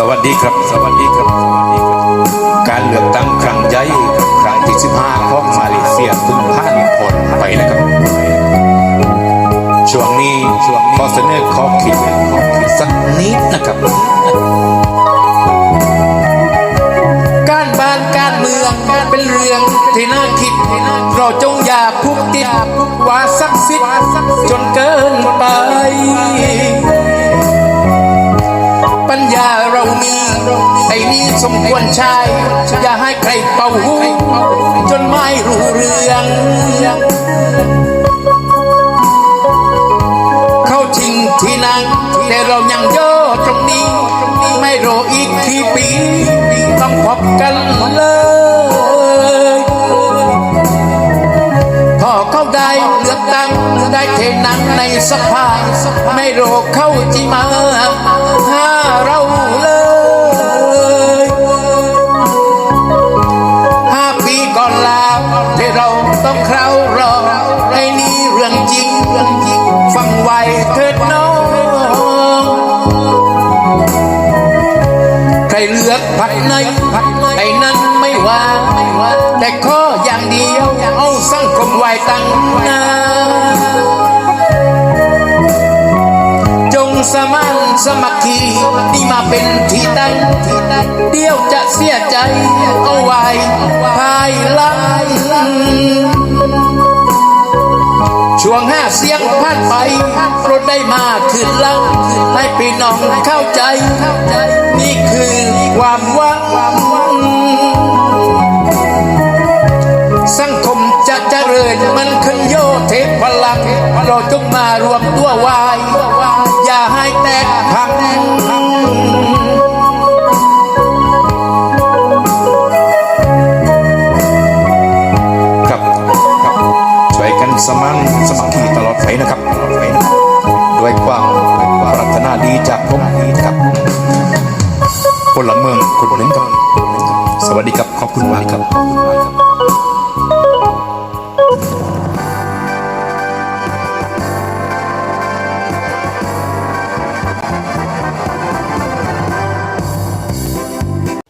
สวัสดีครับสวัสดีครับ สวัสดีครับ การเลือกตั้งครั้งใหญ่ครั้งที่15ของมาเลเซียเพิ่งผ่านผลไปนะครับ ช่วงนี้ช่วงขอเสนอข้อคิดขอคิดสักนิดนะครับ การบ้านการเมืองเป็นเรื่องที่น่าคิดเราจงอย่าพุกติดว่าศักดิ์สิทธิ์จนเกินไป สมควรใช้ อย่าให้ใครเป่าหูจนไม่รู้เรื่องเข้าจริงที่นั่งแต่เรายังย่อตรงนี้ ไม่รออีกกี่ปี ต้องพบกันเลยพอเข้าได้เลือกตั้งได้เทนังในสภา ไม่รอเข้าจีมา กพักไหนไอ้นั้นไม่ว่าแต่ข้ออย่างเดียวเอาสังคมไว้ตั้งน้าจงสมานสมัคคีนี่มาเป็นที่ตั้งเดียวจะเสียใจเอาไว้ภายหลังช่วงห้าเสียงผ่านไปรถได้มาขึ้นหลังให้พี่น้องเข้าใจ คือความหวังสังคมจะเจริญมันขึ้นโยเทพลังเราจงมารวมตัววาย อย่าให้แตกพังครับครับช่วยกันสมันสมัคคีตลอดไปนะครับตลอดไปนะครับ ละเมืองคนหนึ่งครับ สวัสดีครับ ขอบคุณมากครับ